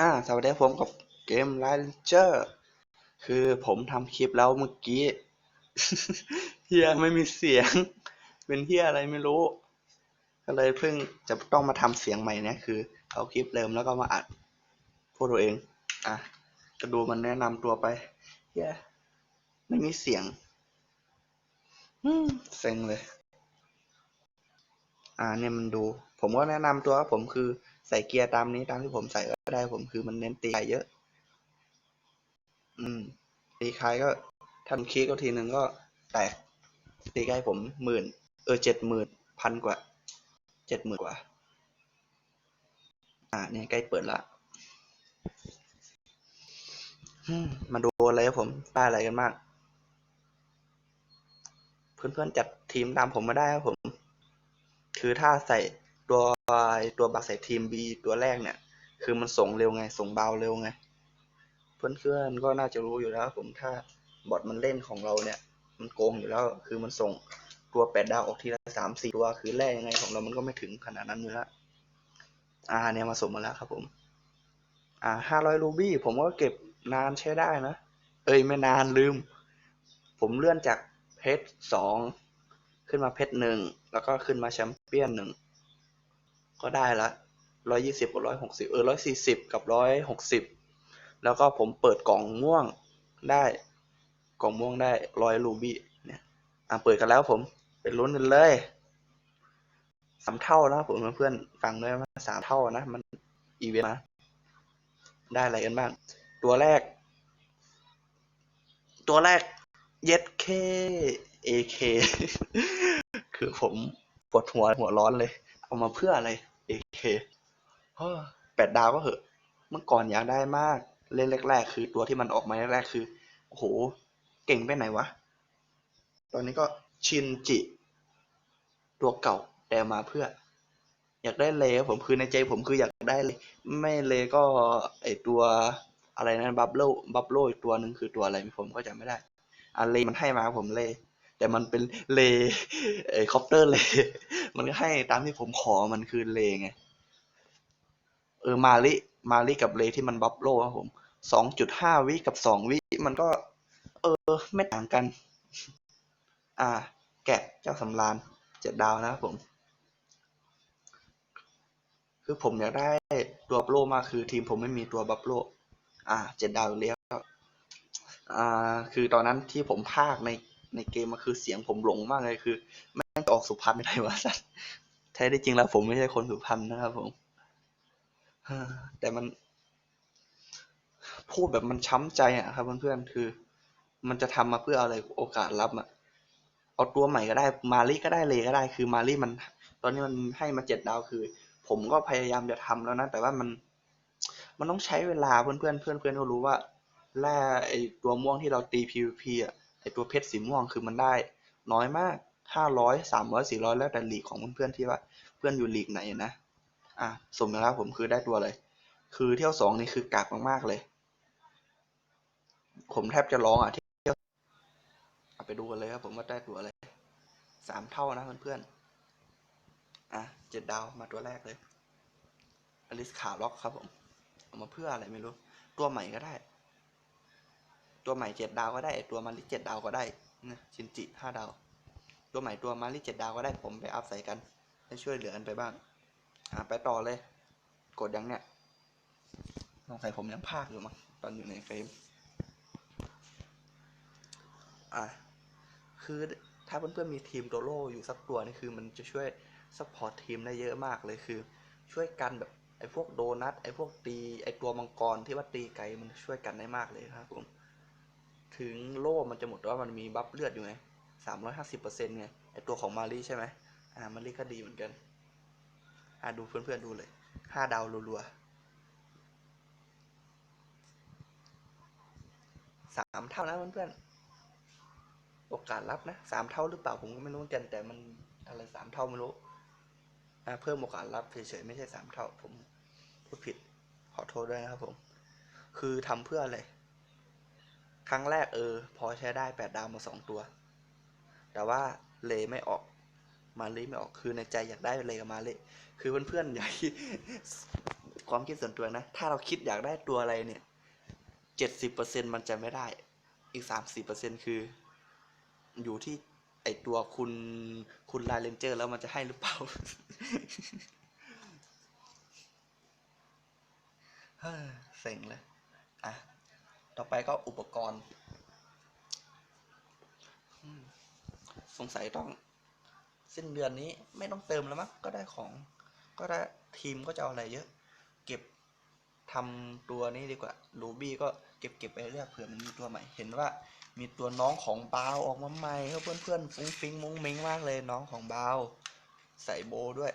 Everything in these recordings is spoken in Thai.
อ่าสวัสดีครับผมกับเกมไลน์เจอร์คือผมทำคลิปแล้วเมื่อกี้ เฮียไม่มีเสียง เป็นเฮียอะไรไม่รู้ ก็เลยเพิ่งจะต้องมาทำเสียงใหม่เนี่ยคือเอาคลิปเดิมแล้วก็มาอัดพูดตัวเอง อะก็ดูมันแนะนำตัวไปเฮียไม่มีเสียงอืมเซ็งเลย อ่าเนี่ยมันดู ผมก็แนะนำตัวผมคือ ส่เกียร์ตามนี้ตามที่ผมใส่ก็ได้ผมคือมันเน้นตีไกลเยอะ อืม ตีไกลก็ทันคีก็ทีหนึ่งก็แตกตีไกลผมหมื่นเออเจ็ดหมื่นพันกว่าเจ็ดหมื่นกว่า อ่าเนี่ยใกล้เปิดละมาดูอะไรครับผมได้อะไรกันบ้างเพื่อนๆจัดทีมตามผมมาได้ครับผม คือถ้าใส่ตัว ตัวบักใส่ทีม B ตัวแรกเนี่ย คือมันส่งเร็วไง ส่งเบาเร็วไง เพื่อนๆก็น่าจะรู้อยู่แล้วผมถ้าบอทมันเล่นของเราเนี่ย มันโกงอยู่แล้ว คือมันส่งตัวแปดดาวออกทีละสามสี่ตัว คือแรกยังไงของเรามันก็ไม่ถึงขนาดนั้นอยู่แล้วอ่าเนี่ยมาส่งมาแล้วครับผม อ่าห้าร้อยรูบี้ผมก็เก็บนานใช้ได้นะ เอ้ยไม่นานลืม ผมเลื่อนจากเพชรสองขึ้นมาเพชรหนึ่งแล้วก็ขึ้นมาแชมเปี้ยนหนึ่ง ก็ได้ละร้อยยี่สิบกับร้อยหกสิบเออร้อยสี่สิบกับร้อยหกสิบแล้วก็ผมเปิดกล่องม่วงได้กล่องม่วงได้ร้อยรูบี้เนี่ยอะเปิดกันแล้วผมไปลุ้นกันเลยสามเท่านะผมเพื่อนๆฟังด้วยว่าสามเท่านะ มันอีเวนต์มาได้อะไรกันบ้าง ตัวแรก ตัวแรกเย็ดเคเอเคคือผมปวดหัวหัวร้อนเลย เอามาเพื่ออะไร เอเคแปดดาวก็เหอะ เมื่อก่อนอยากได้มาก เล่นแรก ๆ คือตัวที่มันออกมาแรกๆคือ โอ้โห เก่งไปไหนวะ ตอนนี้ก็ชินจิ ตัวเก่าแต่มาเพื่อ อยากได้เลผมคือในใจผมคืออยากได้เลย ไม่เลก็ไอตัวอะไรนะบับเบิลบับโลอีกตัวหนึ่งคือตัวอะไรผมก็จำไม่ได้อันเลมันให้มาผมเลแต่มันเป็นเลไอคอปเตอร์เล มันก็ให้ตามที่ผมขอมันคือเลไง เออมาลิมาลิกับเลที่มันบับโลครับผมสองจุดห้าวิกับสองวิมันก็ เออ ไม่ต่างกัน อ่า แกะเจ้าสำรานเจ็ดดาวนะครับผม คือผมอยากได้ตัวบับโลมาคือทีมผมไม่มีตัวบับโลอ่าเจ็ดดาวอยู่แล้วอ่า คือตอนนั้นที่ผมพากในในเกมมันคือเสียงผมหลงมากเลยคือแม่งออกสุพรรณไม่ได้วะสัสแท้ที่จริงแล้วผมไม่ใช่คนสุพรรณนะครับผม แต่มัน พูดแบบมันช้ำใจอะครับเพื่อนๆคือ มันจะทำมาเพื่ออะไรโอกาสลับอะเอาตัวใหม่ก็ได้มารีก็ได้เลยก็ได้ คือมารีมัน ตอนนี้มันให้มาเจ็ดดาวคือ ผมก็พยายามจะทำแล้วนะ แต่ว่ามัน มันต้องใช้เวลาเพื่อนเพื่อนเพื่อนเพื่อนก็รู้ว่าแร่ไอตัวม่วงที่เราตี PVP อะไอตัวเพชรสีม่วงคือมันได้น้อยมากห้าร้อยสามร้อยสี่ร้อยแล้วแต่หลีกของเพื่อนๆที่ว่า เพื่อนอยู่หลีกไหนนะ อะสมแล้วผมคือได้ตัวเลย คือเที่ยวสองนี่คือกากมากๆเลย ผมแทบจะร้องอะเที่ยวไปดูกันเลยครับผมว่าได้ตัวอะไรสามเท่านะเพื่อนๆอะเจ็ดดาวมาตัวแรกเลยอลิสขาล็อกครับผมเอามาเพื่ออะไรไม่รู้ ตัวใหม่ก็ได้ ตัวใหม่เจ็ดดาวก็ได้ ตัวมาริเจ็ดดาวก็ได้นะชินจิห้าดาว ตัวใหม่ตัวมาริเจ็ดดาวก็ได้ผมไปอัพใส่กันให้ช่วยเหลือกันไปบ้าง อะไปต่อเลย กดยังเนี่ยสงสัยผมยังพากอยู่มั้งตอนอยู่ในเฟรมอะคือถ้าเพื่อนๆมีทีมโดโลอยู่สักตัวนี่คือมันจะช่วยซัพพอร์ตทีมได้เยอะมากเลยคือ ช่วยกันแบบไอ้พวกโดนัทไอ้พวกตีไอ้ตัวมังกรที่ว่าตีไกลมันช่วยกันได้มากเลยครับผมถึงโล่มันจะหมดแต่ว่ามันมีบัฟเลือดอยู่ไงสามร้อยห้าสิบเปอร์เซ็นต์ไงไอ้ตัวของมารีใช่ไหมอ่ามารีก็ดีเหมือนกัน อ่าดูเพื่อนๆดูเลยห้าดาวรัวๆสามเท่านะเพื่อนๆโอกาสรับนะสามเท่าหรือเปล่าผมก็ไม่รู้กันแต่มันอะไรสามเท่าไม่รู้อ่าเพิ่มโอกาสรับเฉยๆไม่ใช่สามเท่า ผมพูดผิดขอโทษด้วยนะครับผม คือทำเพื่ออะไร ครั้งแรกเออ พอใช้ได้แปดดาวมาสองตัว แต่ว่าเลไม่ออก มาเลไม่ออกคือในใจอยากได้เลกับมาเลคือเพื่อนๆอยากความคิดส่วนตัวนะ ถ้าเราคิดอยากได้ตัวอะไรเนี่ยเจ็ดสิบเปอร์เซ็นมันจะไม่ได้ อีกสามสิบเปอร์เซ็นคือ อยู่ที่ไอตัวคุณคุณลายเลนเจอร์แล้วมันจะให้หรือเปล่าเฮ้เซ็งเลย อะ ต่อไปก็อุปกรณ์ สงสัยต้อง สิ้นเดือนนี้ไม่ต้องเติมแล้วมั้งก็ได้ของ ก็ได้ทีมก็จะเอาอะไรเยอะ เก็บทำตัวนี้ดีกว่าลูบี้ก็เก็บเก็บไปเรื่อยเผื่อมันมีตัวใหม่ เห็นว่ามีตัวน้องของบาวออกมาใหม่เพื่อนเพื่อนฟุ้งฟิงมุ้งมิงมากเลยน้องของบาวใส่โบด้วย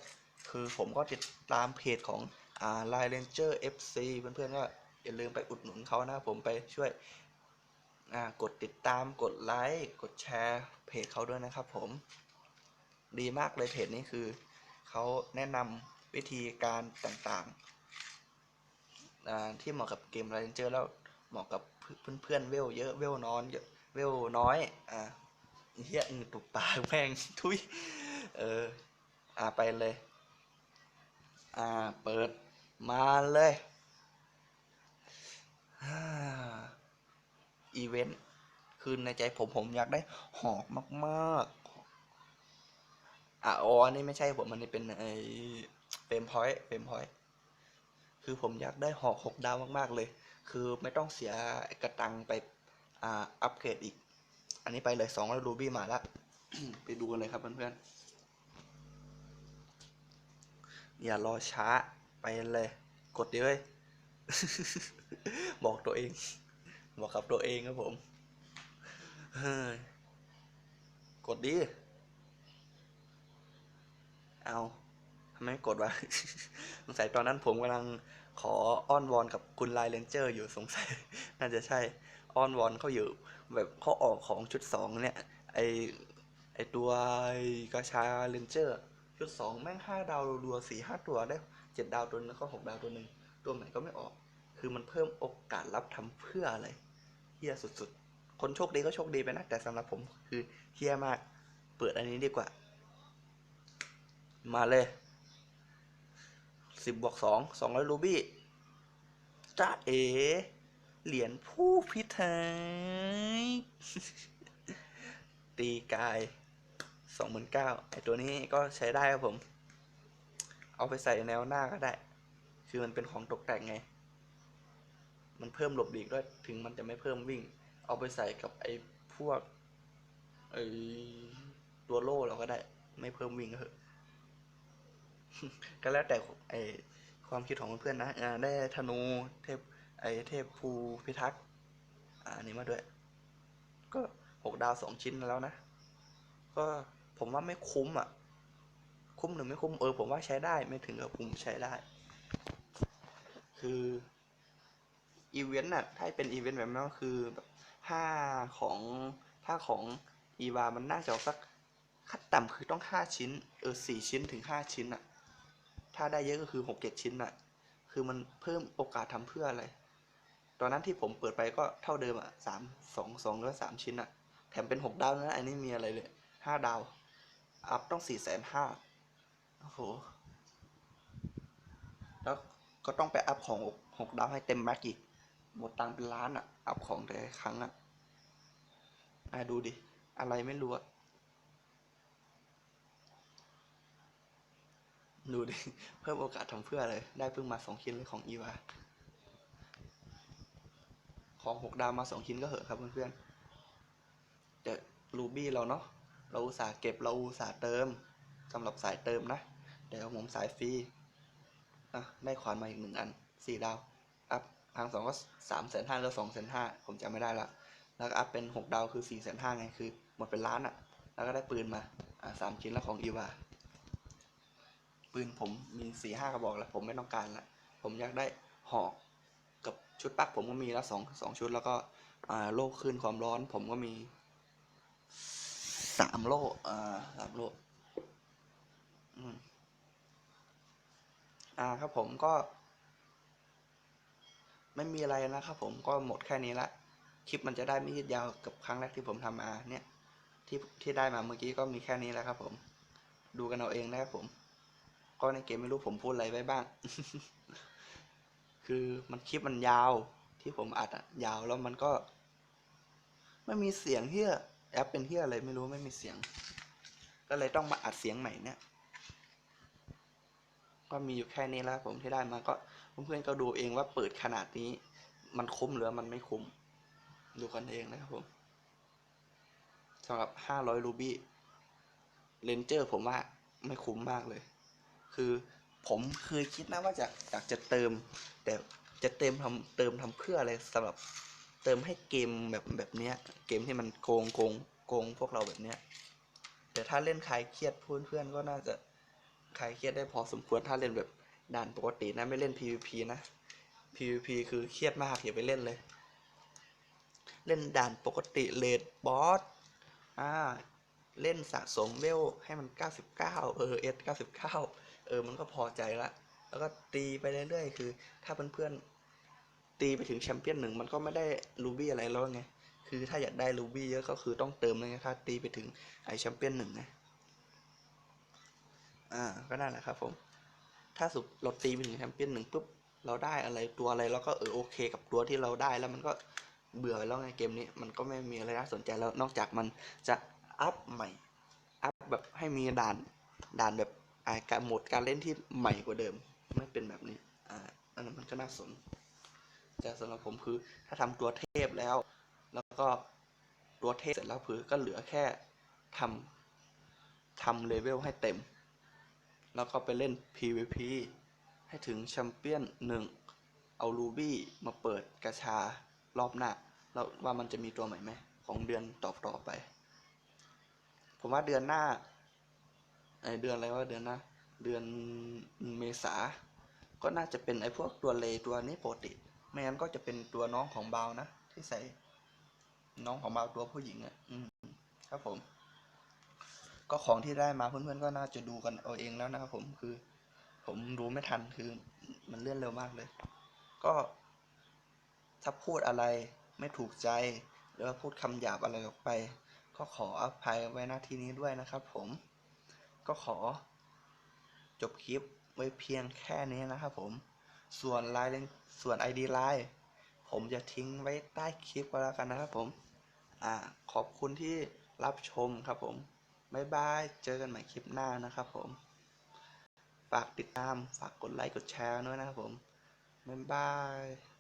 คือผมก็ติดตามเพจของอ่าไลเรนเจอร์ FC เพื่อนๆก็อย่าลืมไปอุดหนุนเขานะผมไปช่วยกดติดตามกดไลค์กดแชร์เพจเขาด้วยนะครับผม ดีมากเลยเพจนี้คือเขาแนะนำวิธีการต่างๆ ที่เหมาะกับเกม r a n g e r แล้วเหมาะกับเพื่อนๆเวลเยอะเวลนอนเยอะเวลน้อยอ่าเฮียอือตุกปาแม่งทุยเอออ่าไปเลย อ่าเปิดมาเลยอ่าอีเวนต์คือในใจผมผมอยากได้หอกมาก ๆ อะอ๋ออันนี้ไม่ใช่ผมอันนี้เป็นไอ้เฟรมพอยต์เฟรมพอยต์คือผมอยากได้หอกหกดาวมากๆเลย คือไม่ต้องเสียกระตังไปอ่าอัปเกรดอีก อันนี้ไปเลยสองแล้วรูบี้มาแล้วไปดูกันเลยครับเพื่อนๆอย่ารอช้าไปเลย กดดิเลยบอกตัวเอง บอกกับตัวเองครับผมกดดิ เอาทำไมกดวะสงสัยตอนนั้นผมกำลังขออ้อนวอนกับคุณไลเลนเจอร์อยู่สงสัย น่าจะใช่อ้อนวอนเขาอยู่แบบเขาออกของชุดสองเนี่ยไอไอตัวกาชาเลนเจอร์ชุดสองแม่งห้าดาวรัวสี่ห้าตัวได้เจ็ดดาวตัวนึงแล้วก็หกดาวตัวหนึ่งตัวใหม่ก็ไม่ออก คือมันเพิ่มโอกาสรับทำเพื่ออะไรเฮียสุดๆ คนโชคดีก็โชคดีไปนะแต่สำหรับผมคือเฮียมาก เปิดอันนี้ดีกว่า มาเลยสิบบวกสองสองร้อยรูบี้จ้าเอ เหรียญผู้พิทักษ์ตีกายสองหมื่นเก้าไอตัวนี้ก็ใช้ได้ครับผม เอาไปใส่แนวหน้าก็ได้ คือมันเป็นของตกแต่งไง มันเพิ่มหลบหลีกด้วย ถึงมันจะไม่เพิ่มวิ่ง เอาไปใส่กับไอ้พวกไอตัวโล่เราก็ได้ ไม่เพิ่มวิ่งก็เถอะ ก็แล้วแต่ไอความคิดของเพื่อนๆนะได้ธนูเทพไอเทพภูพิทักษ์อันนี้มาด้วย ก็หกดาวสองชิ้นแล้วนะ ก็ผมว่าไม่คุ้มอะ คุ้มหรือไม่คุ้มเออผมว่าใช้ได้ไม่ถึงกับคุ้มใช้ได้ คืออีเวนต์น่ะถ้าเป็นอีเวนต์แบบนั้นก็คือแบบห้าของถ้าของอีวามันน่าจะสักขั้นต่ำคือต้องห้าชิ้น เออสี่ชิ้นถึงห้าชิ้นอะ ถ้าได้เยอะก็คือหกเจ็ดชิ้นอะคือมันเพิ่มโอกาสทำเพื่ออะไร ตอนนั้นที่ผมเปิดไปก็เท่าเดิมอะสามสองสองหรือว่าสามชิ้นอะแถมเป็นหกดาวนะอันนี้มีอะไรเลยห้าดาว อัพต้องสี่แสนห้าโอ้โห แล้วก็ต้องไปอัพของหกหกดาวให้เต็มแม็กอีก หมดตังค์เป็นล้านอะอัพของแต่ครั้งอะอะดูดิ อะไรไม่รู้อะ ดูดิ เพิ่มโอกาสทำเพื่ออะไรได้เพิ่งมาสองชิ้นเลยของอีวา ของหกดาวมาสองชิ้นก็เหอะครับเพื่อนๆแต่รูบี้เราเนาะ เราอุตส่าห์เก็บเราอุตส่าห์เติมสำหรับสายเติมนะแต่ของผมสายฟรีอะได้ขวานมาอีกหนึ่งอันสี่ดาว อัพทางสองก็สามแสนห้าหรือสองแสนห้าผมจำไม่ได้ละ แล้วก็อัพเป็นหกดาวคือสี่แสนห้าไงคือหมดเป็นล้านอะ่ะ แล้วก็ได้ปืนมา อ่าสามชิ้นแล้วของอีวา ปืนผมมีสี่ห้ากระบอกแล้ว ผมไม่ต้องการละผมอยากได้หอกกับชุดปักผมก็มีแล้วสองสองชุดแล้วก็โล่คลื่นความร้อน ผมก็มีสามโล่สามโล่อืมอ่าครับผมก็ ไม่มีอะไรนะครับผมก็หมดแค่นี้ละคลิปมันจะได้ไม่ยืดยาวกับครั้งแรกที่ผมทำมาเนี่ยที่ที่ได้มาเมื่อกี้ก็มีแค่นี้แล้วครับผม ดูกันเอาเองนะครับผม ก็ในเกมไม่รู้ผมพูดอะไรไว้บ้าง คือมันคลิปมันยาว ที่ผมอัดอะยาวแล้วมันก็ ไม่มีเสียงเฮียแอปเป็นเฮียอะไรไม่รู้ไม่มีเสียง ก็เลยต้องมาอัดเสียงใหม่เนี่ยก็มีอยู่แค่นี้แล้วผมที่ได้มาก็เพื่อนๆก็ดูเองว่าเปิดขนาดนี้ มันคุ้มหรือมันไม่คุ้ม ดูกันเองนะครับผมสำหรับ 500 รูบี้เลนเจอร์ผมว่าไม่คุ้มมากเลย คือผมเคยคิดนะว่าจะอยากจะเติม แต่จะเติมทำเติมทำเพื่ออะไรสำหรับเติมให้เกมแบบแบบเนี้ย เกมที่มันโกงโกงโกงพวกเราแบบเนี้ย แต่ถ้าเล่นคลายเครียดเพื่อนเพื่อนๆก็น่าจะคลายเครียดได้พอสมควรถ้าเล่นแบบด่านปกตินะไม่เล่น PVP นะ PVP คือเครียดมากอย่าไปเล่นเลย เล่นด่านปกติเลดบอสอ่าเล่นสะสมเวลให้มัน 99 เออ S 99 เออมันก็พอใจละ แล้วก็ตีไปเรื่อยๆ คือ ถ้าเพื่อนๆตีไปถึงแชมเปี้ยนหนึ่งมันก็ไม่ได้รูบี้อะไรแล้วไง คือถ้าอยากได้รูบี้เยอะก็คือต้องเติมเลยไงถ้าตีไปถึงไอแชมเปี้ยนหนึ่งนะ อ่า ก็นั่นแหละครับผม ถ้าสุดเราตีไปถึงแชมเปี้ยนหนึ่งปุ๊บ เราได้อะไรตัวอะไรเราก็เออโอเคกับตัวที่เราได้แล้วมันก็เบื่อแล้วไงเกมนี้ มันก็ไม่มีอะไรน่าสนใจแล้ว นอกจากมันจะอัพใหม่ อัพแบบให้มีด่าน ด่านแบบ อ่าการโหมดการเล่นที่ใหม่กว่าเดิม ไม่เป็นแบบนี้อ่าอันนั้นมันก็น่าสน แต่สำหรับผมคือถ้าทำตัวเทพแล้ว แล้วก็ตัวเทพเสร็จแล้วคือก็เหลือแค่ทำทำเลเวลให้เต็ม แล้วก็ไปเล่น PVP ให้ถึงแชมเปี้ยนหนึ่งเอารูบี้มาเปิดกระชารอบหน้า แล้วว่ามันจะมีตัวใหม่ไหมของเดือนต่อต่อไป ผมว่าเดือนหน้า เดือนอะไรว่าเดือนน้าเดือนเมษา ก็น่าจะเป็นไอพวกตัวเลตัวนี้ปกติไม่งั้นก็จะเป็นตัวน้องของบาวนะ ที่ใส่ น้องของบาวตัวผู้หญิงอะ่ะ อืม ครับผม ก็ของที่ได้มาเพื่อนๆก็น่าจะดูกันเอาเองแล้วนะครับผมคือ ผมดูไม่ทันคือมันเลื่อนเร็วมากเลย ก็ถ้าพูดอะไรไม่ถูกใจ หรือว่าพูดคำหยาบอะไรออกไป ก็ขออภัยไว้หน้าที่นี้ด้วยนะครับผม ก็ขอ จบคลิปไว้เพียงแค่นี้นะครับผม ส่วนไลน์ส่วน ID ไลน์ผมจะทิ้งไว้ใต้คลิปก็แล้วกันนะครับผม อ่า ขอบคุณที่รับชมครับผมบ๊ายบาย เจอกันใหม่คลิปหน้านะครับผม ฝากติดตาม ฝากกดไลค์ กดแชร์ด้วยนะครับผมบ๊ายบาย